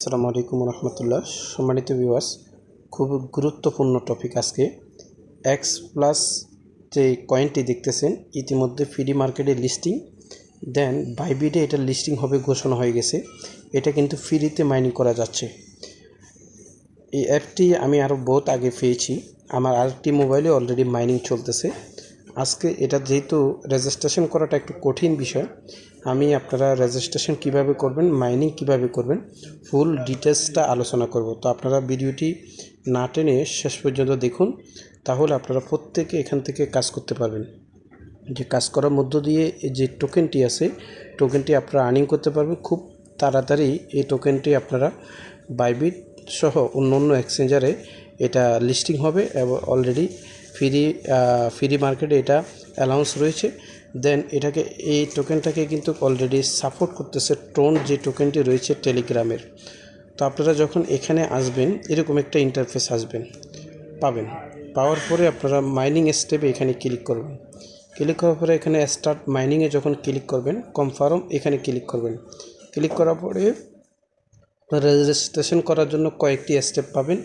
আসসালামু আলাইকুম রহমতুল্লাহ। সম্মানিত ভিউয়ার্স খুব গুরুত্বপূর্ণ টপিক আজকে। এক্স প্লাস যে কয়েনটি দেখতেছেন, ইতিমধ্যে ফ্রি মার্কেটে লিস্টিং দেন বাইবিডে এটা লিস্টিং হবে ঘোষণা হয়ে গেছে। এটা কিন্তু ফ্রিতে মাইনিং করা যাচ্ছে। এই অ্যাপটি আমি আরও বহুত আগে পেয়েছি। আমার আরেকটি মোবাইলে অলরেডি মাইনিং চলতেছে। আজকে এটা যেহেতু রেজিস্ট্রেশন করাটা একটু কঠিন বিষয় আমি আপনারা রেজিস্ট্রেশন কীভাবে করবেন মাইনিং কীভাবে করবেন ফুল ডিটেলসটা আলোচনা করব। তো আপনারা ভিডিওটি না টেনে শেষ পর্যন্ত দেখুন, তাহলে আপনারা প্রত্যেকে এখান থেকে কাজ করতে পারবেন। যে কাজ করার মধ্য দিয়ে যে টোকেনটি আছে টোকেনটি আপনারা আর্নিং করতে পারবেন। খুব তাড়াতাড়ি এই টোকেনটি আপনারা বাইবিট সহ অন্য অন্য এক্সচেঞ্জারে এটা লিস্টিং হবে এবং অলরেডি ফ্রি ফ্রি মার্কেটে এটা অ্যালাউন্স রয়েছে। দেন এটাকে, এই টোকেনটাকে কিন্তু অলরেডি সাপোর্ট করতেছে টোন যে টোকেনটি রয়েছে টেলিগ্রামের তো আপনারা যখন এখানে আসবেন, এরকম একটা ইন্টারফেস আসবেন, পাবেন। পাওয়ার পরে আপনারা মাইনিং স্টেপে এখানে ক্লিক করবেন। ক্লিক করার পরে এখানে স্টার্ট মাইনিংয়ে যখন ক্লিক করবেন কনফার্ম এখানে ক্লিক করবেন। ক্লিক করার পরে রেজিস্ট্রেশন করার জন্য কয়েকটি স্টেপ পাবেন।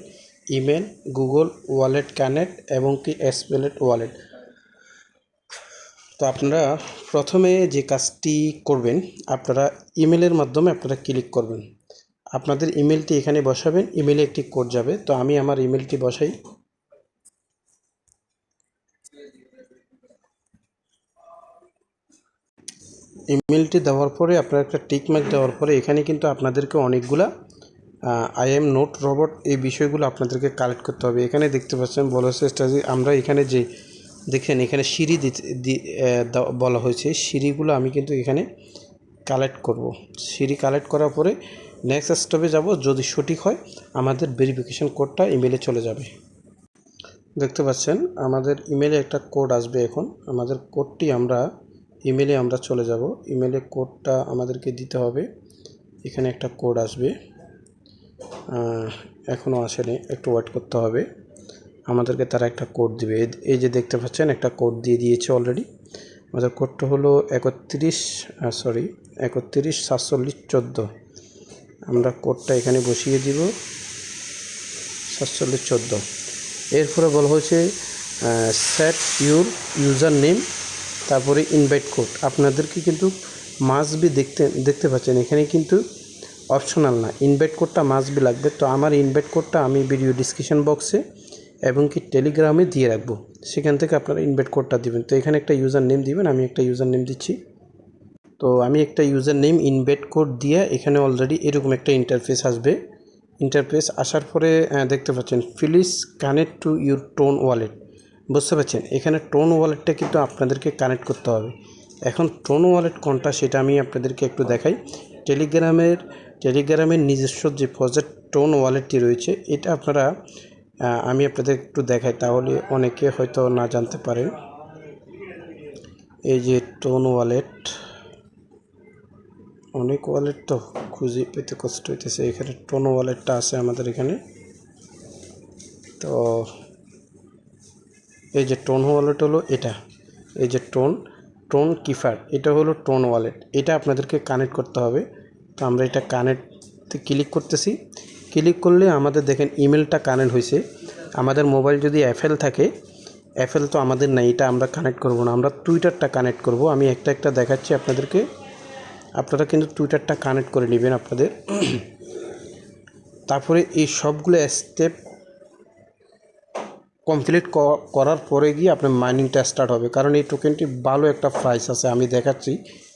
ইমেল গুগল ওয়ালেট কানেক্ট এবং কি এসপেলেট ওয়ালেট তো আপনারা প্রথমে যে কাজটি করবেন, আপনারা ইমেলের মাধ্যমে আপনারা ক্লিক করবেন। আপনাদের ইমেলটি এখানে বসাবেন, ইমেলে একটি কোড যাবে। তো আমি আমার ইমেলটি বসাই। ইমেলটি দেওয়ার পরে, আপনার একটা টিক দেওয়ার পরে, এখানে কিন্তু আপনাদেরকে অনেকগুলা আই এম নোট রবট এই বিষয়গুলো আপনাদেরকে কালেক্ট করতে হবে। এখানে দেখতে পাচ্ছেন, বলেছে স্টাজি আমরা এখানে যে দেখেন, এখানে সিঁড়ি দিতে বলা হয়েছে। সিঁড়িগুলো আমি কিন্তু এখানে কালেক্ট করব। সিঁড়ি কালেক্ট করার পরে নেক্সট স্টপে যাব। যদি সঠিক হয়, আমাদের ভেরিফিকেশন কোডটা ইমেলে চলে যাবে। দেখতে পাচ্ছেন, আমাদের ইমেলে একটা কোড আসবে এখন। আমাদের কোডটি আমরা ইমেলে আমরা চলে যাব। ইমেলে কোডটা আমাদেরকে দিতে হবে। এখানে একটা কোড আসবে। এখনও আসেনি। একটু ওয়েট করতে হবে। আমাদেরকে তারা একটা কোড দিবে। এই- যে দেখতে পাচ্ছেন, একটা কোড দিয়ে দিয়েছে অলরেডি আমাদের কোডটা হলো একত্রিশ সরি একত্রিশ সাতচল্লিশ চোদ্দ। আমরা কোডটা এখানে বসিয়ে দিব, সাতচল্লিশ চোদ্দ। এরপরে বলা হয়েছে সেট ইউর ইউজার নেম তারপরে ইনভাইট কোড আপনাদেরকে কিন্তু মাস্ট বি দেখতে দেখতে পাচ্ছেন, এখানে কিন্তু অপশনাল না। ইনভাইট কোডটা মাস্ট বি লাগবে। তো আমার ইনভাইট কোডটা আমি ভিডিও ডিসক্রিপশন বক্সে এবং কি টেলিগ্রামে দিয়ে রাখব। সেখান থেকে আপনারা ইনভাইট কোডটা দিবেন। তো এখানে একটা ইউজার নেম দিবেন, আমি একটা ইউজার নেম দিচ্ছি। তো আমি একটা ইউজার নেম ইনভাইট কোড দিয়ে এখানে অলরেডি এরকম একটা ইন্টারফেস আসবে। ইন্টারফেস আসার পরে দেখতে পাচ্ছেন please connect to your Ton wallet বুঝতে পারছেন? এখানে টোন ওয়ালেটটা কিন্তু আপনাদেরকে কানেক্ট করতে হবে। এখন টোন ওয়ালেট কোনটা সেটা আমি আপনাদেরকে একটু দেখাই। টেলিগ্রামের টেলিগ্রামের নিজস্ব যে প্রজেক্ট টোন ওয়ালেটটি রয়েছে, এটা আপনারা আমি আপনাদের একটু দেখাই, তাহলে অনেকে হয়তো না জানতে পারেন এই যে টোন ওয়ালেট, অনেক ওয়ালেট তো খুঁজে পেতে কষ্ট হইতেছে। এখানে টোন ওয়ালেটটা আছে আমাদের এখানে। তো এই যে টোন ওয়ালেট হলো এটা, এই যে টোন টোন কিফার, এটা হলো টোন ওয়ালেট। এটা আপনাদেরকে কানেক্ট করতে হবে। তো আমরা এটা কানেক্ট ক্লিক করতেছি। ক্লিক করলে আমাদের দেখেন ইমেলটা কানেক্ট হয়েছে। আমাদের মোবাইল যদি অ্যাফেল থাকে অ্যাফেল তো আমাদের নাই, এটা আমরা কানেক্ট করব না। আমরা টুইটারটা কানেক্ট করব। আমি একটা একটা দেখাচ্ছি আপনাদেরকে। আপনারা কিন্তু টুইটারটা কানেক্ট করে নেবেন আপনাদের। তারপরে এই সবগুলো স্টেপ কমপ্লিট করার পরে গিয়ে আপনার মাইনিংটা স্টার্ট হবে। কারণ এই টোকেনটি ভালো একটা প্রাইস আছে, আমি দেখাচ্ছি।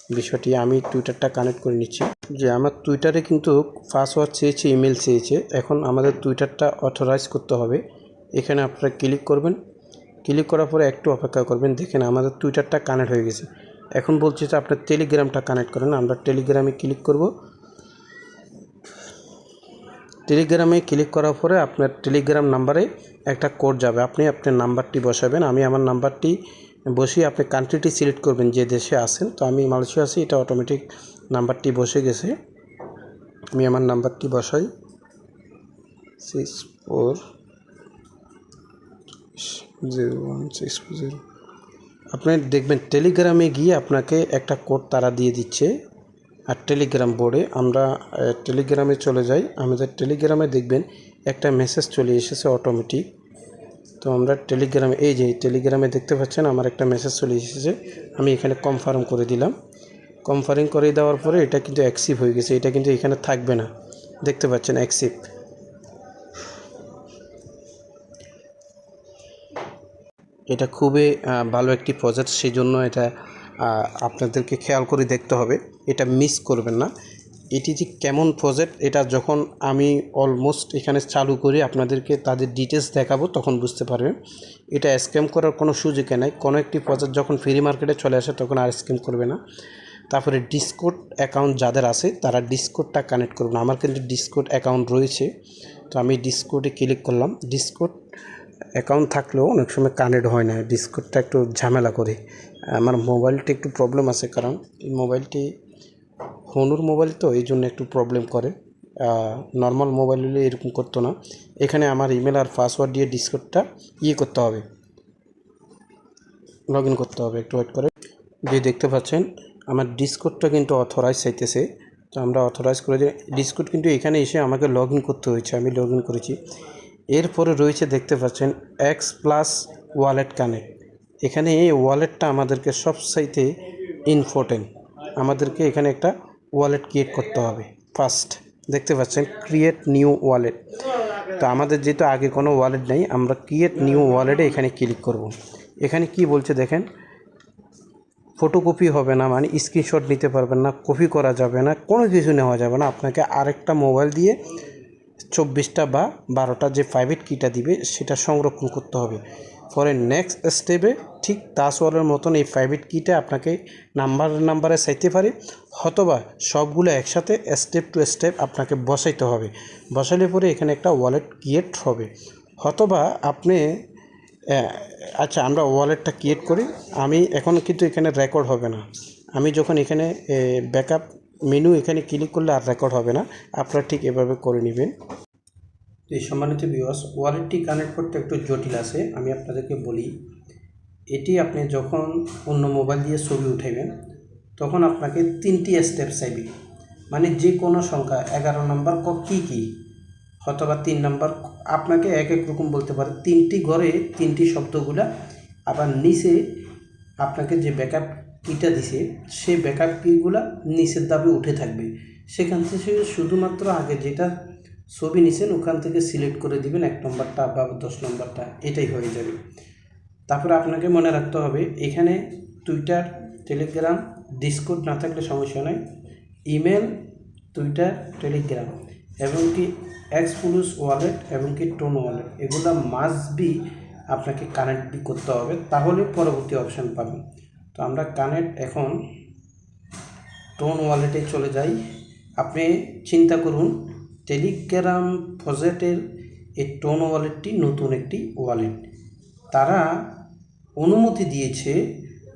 বিষয়টি আমি টুইটারটা কানেক্ট করে নিচ্ছি। যে আমার টুইটারে কিন্তু পাসওয়ার্ড চেয়েছে ইমেল চেয়েছে। এখন আমাদের টুইটারটা অথরাইজ করতে হবে। এখানে আপনারা ক্লিক করবেন। ক্লিক করার পরে একটু অপেক্ষা করবেন। দেখেন আমাদের টুইটারটা কানেক্ট হয়ে গেছে। এখন বলছে যে আপনার টেলিগ্রামটা কানেক্ট করেন। আমরা টেলিগ্রামে ক্লিক করব। টেলিগ্রামে ক্লিক করার পরে আপনার টেলিগ্রাম নাম্বারে একটা কোড যাবে। আপনি আপনার নাম্বারটি বসাবেন। আমি আমার নাম্বারটি বসিয়ে আপনি কান্ট্রিটি সিলেক্ট করবেন, যে দেশে আছেন। তো আমি মালয়েশিয়া আছি, এটা অটোমেটিক নাম্বারটি বসে গেছে। আমি আমার নাম্বারটি বসাই। Six four zero one six four zero আপনি দেখবেন টেলিগ্রামে গিয়ে আপনাকে একটা কোড তারা দিয়ে দিচ্ছে। আর টেলিগ্রাম বোর্ডে আমরা টেলিগ্রামে চলে যাই। আমাদের টেলিগ্রামে দেখবেন একটা মেসেজ চলে এসেছে অটোমেটিক তো আমরা টেলিগ্রামে এই যে টেলিগ্রামে দেখতে পাচ্ছেন আমার একটা মেসেজ চলে এসেছে। আমি এখানে কনফার্ম করে দিলাম। কনফার্ম করে দেওয়ার পরে এটা কিন্তু অ্যাক্সিভ হয়ে গেছে। এটা কিন্তু এখানে থাকবে না। দেখতে পাচ্ছেন অ্যাক্সিভ এটা খুবই ভালো একটি প্রজেক্ট সেই জন্য এটা আপনাদেরকে খেয়াল করে দেখতে হবে। এটা মিস করবেন না। এটি যে কেমন প্রজেক্ট এটা যখন আমি অলমোস্ট এখানে চালু করি, আপনাদেরকে তাদের ডিটেলস দেখাবো, তখন বুঝতে পারবেন। এটা স্ক্যাম করার কোনো সুযোগ নাই। কোনো একটি প্রজেক্ট যখন ফ্রি মার্কেটে চলে আসে, তখন আর স্ক্যাম করবে না। তারপরে ডিসকোড অ্যাকাউন্ট যাদের আছে, তারা ডিসকোডটা কানেক্ট করবে না আমার কিন্তু ডিসকোড অ্যাকাউন্ট রয়েছে। তো আমি ডিসকোডে ক্লিক করলাম। ডিসকোড অ্যাকাউন্ট থাকলেও অনেক সময় কানেক্ট হয় না। ডিসকোডটা একটু ঝামেলা করে। আমার মোবাইলটি একটু প্রবলেম আছে, কারণ এই মোবাইলটি হনুর মোবাইল তো এই জন্য একটু প্রবলেম করে। নর্মাল মোবাইল হলে এরকম করতো না। এখানে আমার ইমেল আর পাসওয়ার্ড দিয়ে ডিসকোডটা ইয়ে করতে হবে। লগ ইন করতে হবে, একটু ওয়েট করে। যে দেখতে পাচ্ছেন, আমার ডিসকোডটা কিন্তু অথরাইজ চাইতেছে। তো আমরা অথরাইজ করে দিই ডিসকোড কিন্তু এখানে এসে আমাকে লগ ইন করতে হয়েছে, আমি লগ ইন করেছি। এরপরে রয়েছে দেখতে পাচ্ছেন এক্স প্লাস ওয়ালেট কানেক্ট এখানে এই ওয়ালেটটা আমাদেরকে সবচাইতে ইম্পর্টেন্ট আমাদেরকে এখানে একটা ওয়ালেট ক্রিয়েট করতে হবে। ফার্স্ট দেখতে পাচ্ছেন ক্রিয়েট নিউ ওয়ালেট তো আমাদের যেহেতু আগে কোনো ওয়ালেট নেই, আমরা ক্রিয়েট নিউ ওয়ালেটে এখানে ক্লিক করব। এখানে কি বলছে দেখেন ফটোকপি হবে না মানে স্ক্রিনশট নিতে পারবেন না কপি করা যাবে না, কোনো কিছু নেওয়া যাবে না। আপনাকে আরেকটা মোবাইল দিয়ে চব্বিশটা বা বারোটা যে প্রাইভেট কিটা দিবে, সেটা সংরক্ষণ করতে হবে। পরে নেক্সট স্টেপে ঠিক তাসওয়ালের মতন এই প্রাইভেট কিটা আপনাকে নাম্বার নাম্বারে চাইতে পারে অথবা সবগুলো একসাথে স্টেপ টু স্টেপ আপনাকে বসাইতে হবে। বসালে পরে এখানে একটা ওয়ালেট ক্রিয়েট হবে। অথবা আপনি আচ্ছা আমরা ওয়ালেটটা ক্রিয়েট করি। আমি এখন কিন্তু এখানে রেকর্ড হবে না। আমি যখন এখানে ব্যাকআপ মেনু এখানে ক্লিক করলে আর রেকর্ড হবে না। আপনারা ঠিক এভাবে করে নেবেন। তো এই সম্মানিত ভিউয়ার্স ওয়ালেটটি কানেক্ট করতে একটু জটিল আছে, আমি আপনাদেরকে বলি, এটি আপনি যখন অন্য মোবাইল দিয়ে ছবি উঠাইবেন, তখন আপনাকে তিনটি স্টেপ চাইবে। মানে যে কোনো সংখ্যা, এগারো নম্বর ক কী কী, অথবা তিন নাম্বার আপনাকে এক এক রকম বলতে পারে। তিনটি ঘরে তিনটি শব্দগুলা, আবার নিচে আপনাকে যে ব্যাকআপ কিটা দিছে, সেই ব্যাকআপ কিগুলা নিচের দাবে উঠে থাকবে। সেখান থেকে শুধুমাত্র আগে যেটা ছবি নিছেন, ওখান থেকে সিলেক্ট করে দিবেন, এক নম্বরটা বা দশ নম্বরটা, এটাই হয়ে যাবে। তারপরে আপনাকে মনে রাখতে হবে, এখানে টুইটার টেলিগ্রাম, ডিসকোড না থাকলে সমস্যা নাই, ইমেল টুইটার টেলিগ্রাম, এবং কি এক্স পুলুস ওয়ালেট, এবং কি টোন ওয়ালেট, এগুলো মাস্ট বি আপনাকে কানেক্ট বি করতে হবে, তাহলে পরবর্তী অপশান পাবেন। তো আমরা কানেক্ট এখন টোন ওয়ালেটে চলে যাই, আপনি চিন্তা করুন টেলিগ্রাম ফজেটের এই টোন ওয়ালেটটি নতুন একটি ওয়ালেট। তারা অনুমতি দিয়েছে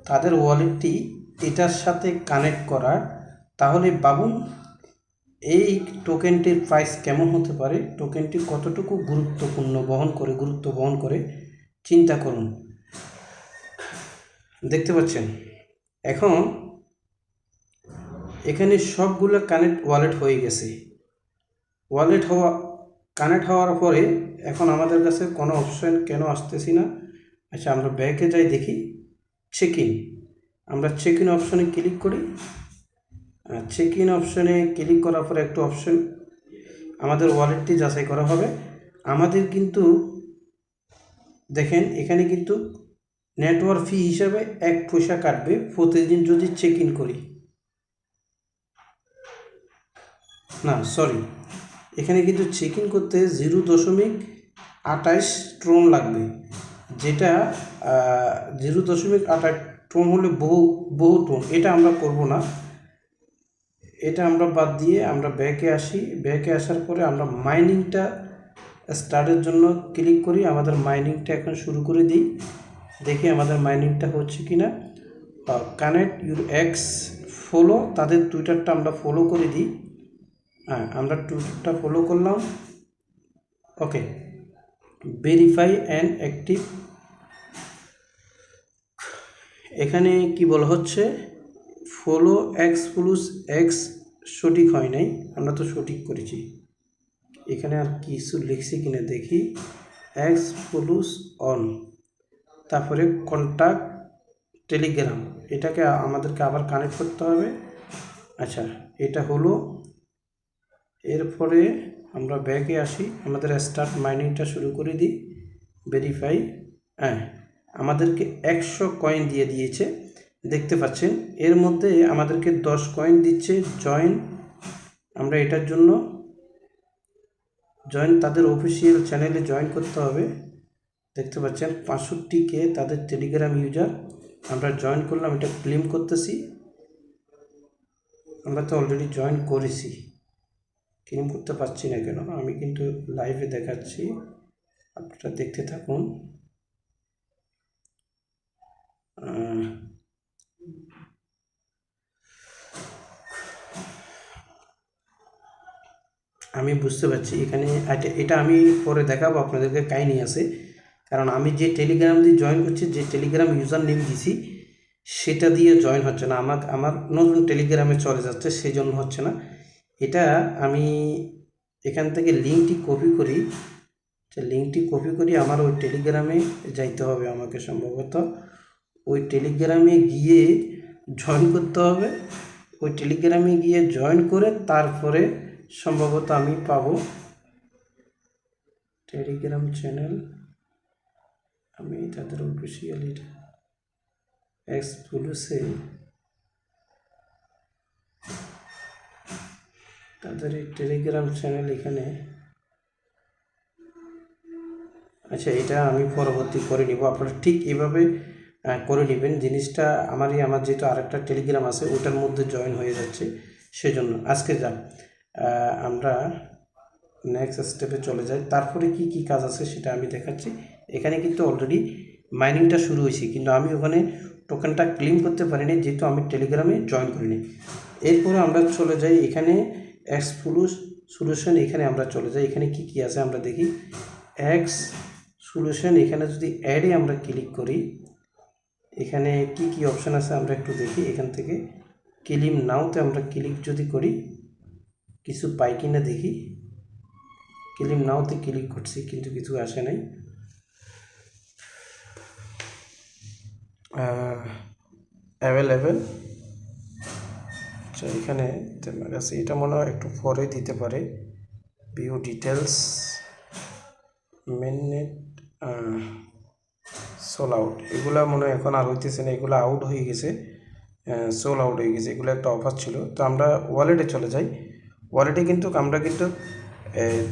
তাদের ওয়ালেটটি এটার সাথে কানেক্ট করার। তাহলে বাবুন এই টোকেনটির প্রাইস কেমন হতে পারে? টোকেনটি কতটুকু গুরুত্বপূর্ণ, বহন করে, গুরুত্ব বহন করে? চিন্তা করুন। দেখতে পাচ্ছেন, এখন এখানে সবগুলো কানেক্ট ওয়ালেট হয়ে গেছে। ওয়ালেট হওয়া কানেক্ট হওয়ার পরে এখন আমাদের কাছে কোনো অপশন কেন আসতেছি না? আচ্ছা আমরা ব্যাকে যাই দেখি চেক ইন আমরা চেক ইন অপশনে ক্লিক করি। চেক ইন অপশনে ক্লিক করার পরে একটু অপশন আমাদের ওয়ালেটটি যাচাই করা হবে। আমাদের কিন্তু, দেখেন, এখানে কিন্তু নেটওয়ার্ক ফি হিসাবে এক পয়সা কাটবে প্রতিদিন যদি চেক ইন করি। না সরি এখানে কিন্তু চেক ইন করতে জিরো দশমিক আঠাশ ট্রোন লাগবে। যেটা জিরো দশমিক আঠাশ ট্রোন হলে বহু বহু ট্রোন এটা আমরা করব না। এটা আমরা বাদ দিয়ে আমরা ব্যাকে আসি। ব্যাকে আসার পরে আমরা মাইনিংটা স্টার্টের জন্য ক্লিক করি। আমাদের মাইনিংটা এখন শুরু করে দিই। দেখি আমাদের মাইনিংটা হচ্ছে কি না কানেক্ট ইউর এক্স ফলো তাদের টুইটারটা আমরা ফলো করে দিই। হ্যাঁ আমরা টুইটারটা ফলো করলাম। ওকে ভেরিফাই অ্যান্ড অ্যাক্টিভ এখানে কি বলা হচ্ছে? ফলো এক্স প্লুস এক্স সঠিক হয় নাই, আমরা তো সঠিক করেছি। এখানে আর কিছু লিখছি কিনা দেখি। এক্স প্লুস অন তারপরে কন্ট্যাক্ট টেলিগ্রাম এটাকে আমাদেরকে আবার কানেক্ট করতে হবে। আচ্ছা এটা হলো এরপরে আমরা ব্যাকে আসি, আমাদের স্টার্ট মাইনিংটা শুরু করে দিই ভেরিফাই হ্যাঁ আমাদেরকে একশো কয়েন দিয়ে দিয়েছে, দেখতে পাচ্ছেন, এর মধ্যে আমাদেরকে দশ কয়েন দিচ্ছে জয়েন আমরা এটার জন্য জয়েন তাদের অফিসিয়াল চ্যানেলে জয়েন করতে হবে, দেখতে পাচ্ছেন কে তাদের টেলিগ্রাম ইউজার আমরা জয়েন করলাম, এটা ক্লেম করতেছি, আমরা তো অলরেডি জয়েন করেছি। ক্লেম করতে পারছি না কেন? আমি কিন্তু লাইভে দেখাচ্ছি। আপনারা দেখতে থাকুন। আমি বুঝতে পারছি। এখানে এটা- এটা আমি পরে দেখাবো, আপনাদেরকে কাহিনি আছে। কারণ আমি যে টেলিগ্রাম দিয়ে জয়েন করছি, যে টেলিগ্রাম ইউজার নেম দিছি, সেটা দিয়ে জয়েন হচ্ছে না। আমার আমার নতুন টেলিগ্রামে চলে যাচ্ছে সেই জন্য হচ্ছে না। এটা আমি এখান থেকে লিঙ্কটি কপি করি। লিঙ্কটি কপি করি আমার ওই টেলিগ্রামে যাইতে হবে আমাকে সম্ভবত। ওই টেলিগ্রামে গিয়ে জয়েন করতে হবে। ওই টেলিগ্রামে গিয়ে জয়েন করে তারপরে সম্ভবত আমি পাব। টেলিগ্রাম চ্যানেল আমি তাদের অফিসিয়াল এক্সক্লুসিভ তাদের এই টেলিগ্রাম চ্যানেল এখানে। আচ্ছা এটা আমি পরবর্তী করে নিব। আপনারা ঠিক এভাবে করে নেবেন। জিনিসটা আমারই আমার যেহেতু আরেকটা টেলিগ্রাম আছে ওটার মধ্যে জয়েন হয়ে যাচ্ছে। সেজন্য আজকে যা আহ, আমরা নেক্সট স্টেপে চলে যাই। তারপরে কি কি কাজ আছে সেটা আমি দেখাচ্ছি। এখানে কিন্তু অলরেডি মাইনিংটা শুরু হয়েছে কিন্তু আমি ওখানে টোকেনটা ক্লেম করতে পারিনি যেহেতু আমি টেলিগ্রামে জয়েন করিনি। এরপরে আমরা চলে যাই এখানে। এক্সপ্লুস সলিউশন এখানে আমরা চলে যাই। এখানে কি কি আছে আমরা দেখি। এক্স সলিউশন এখানে যদি অ্যাডে আমরা ক্লিক করি, এখানে কি কি অপশান আছে আমরা একটু দেখি। এখান থেকে ক্লিম নাওতে আমরা ক্লিক যদি করি, কিছু পাই কিনা দেখি। ক্লিম নাওতে ক্লিক করছি, কিন্তু কিছু আসে নাই। অ্যাভেলেবেল আচ্ছা এখানে তোমার কাছে এটা মনে হয় একটু পরে দিতে পারে। View details mainnet sold out এগুলা মনে হয় এখন আর হইতেছে না, এগুলো আউট হয়ে গেছে সোল আউট হয়ে গেছে। এগুলো একটা অফার ছিল। তো আমরা ওয়ালেটে চলে যাই। ওয়ালেটে কিন্তু আমরা কিন্তু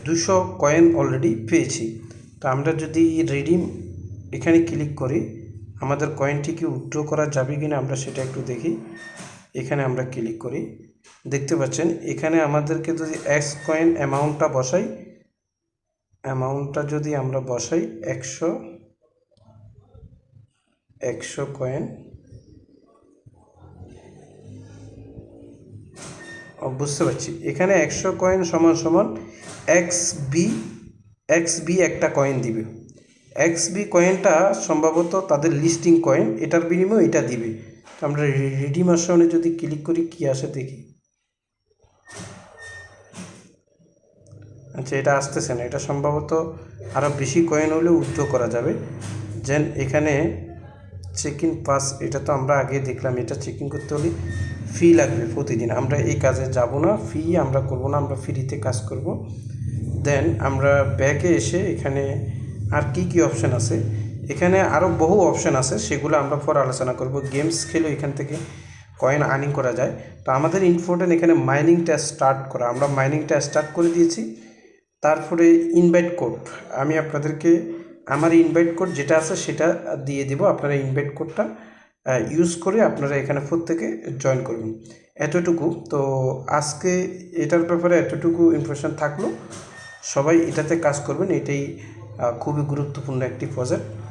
দুশো কয়েন অলরেডি পেয়েছি। তো আমরা যদি রিডিম এখানে ক্লিক করি, আমাদের কয়েনটি কি উইথড্র করা যাবে কি না আমরা সেটা একটু দেখি। এখানে আমরা ক্লিক করি। দেখতে পাচ্ছেন, এখানে আমাদেরকে যদি এক্স কয়েন অ্যামাউন্টটা বসাই অ্যামাউন্টটা যদি আমরা বসাই একশো একশো কয়েন বুঝতে পারছি। এখানে একশো কয়েন সমান সমান এক্স বি এক্স বি একটা কয়েন দিবে। এক্স বি কয়েনটা সম্ভবত তাদের লিস্টিং কয়েন এটার বিনিময়ে এটা দিবে। আমরা রিডিম আসনে যদি ক্লিক করি, কি আসে দেখি? আচ্ছা এটা আসতেছে না। এটা সম্ভবত আরও বেশি কয়েন হলে উদ্ধ করা যাবে। যেন এখানে চেক ইন পাস এটা তো আমরা আগে দেখলাম, এটা চেক ইন করতে হলে ফি লাগবে প্রতিদিন। আমরা এই কাজে যাব না ফি আমরা করব না, আমরা ফ্রিতে কাজ করব। দেন আমরা ব্যাকে এসে এখানে আর কি কি অপশান আছে? এখানে আরও বহু অপশান আছে, সেগুলো আমরা পরে আলোচনা করব। গেমস খেলে এখান থেকে কয়েন আর্নিং করা যায়। তো আমাদের ইম্পর্টেন্ট এখানে মাইনিংটা স্টার্ট করা। আমরা মাইনিংটা স্টার্ট করে দিয়েছি। তারপরে ইনভাইট কোড আমি আপনাদেরকে আমার ইনভাইট কোড যেটা আছে সেটা দিয়ে দেবো। আপনারা ইনভাইট কোডটা ইউজ করে আপনারা এখানে প্রত্যেকে জয়েন করবেন। এতটুকু। তো আজকে এটার ব্যাপারে এতটুকু ইনফরমেশান থাকল। সবাই এটাতে কাজ করবেন। এটাই খুবই গুরুত্বপূর্ণ একটি প্রজেক্ট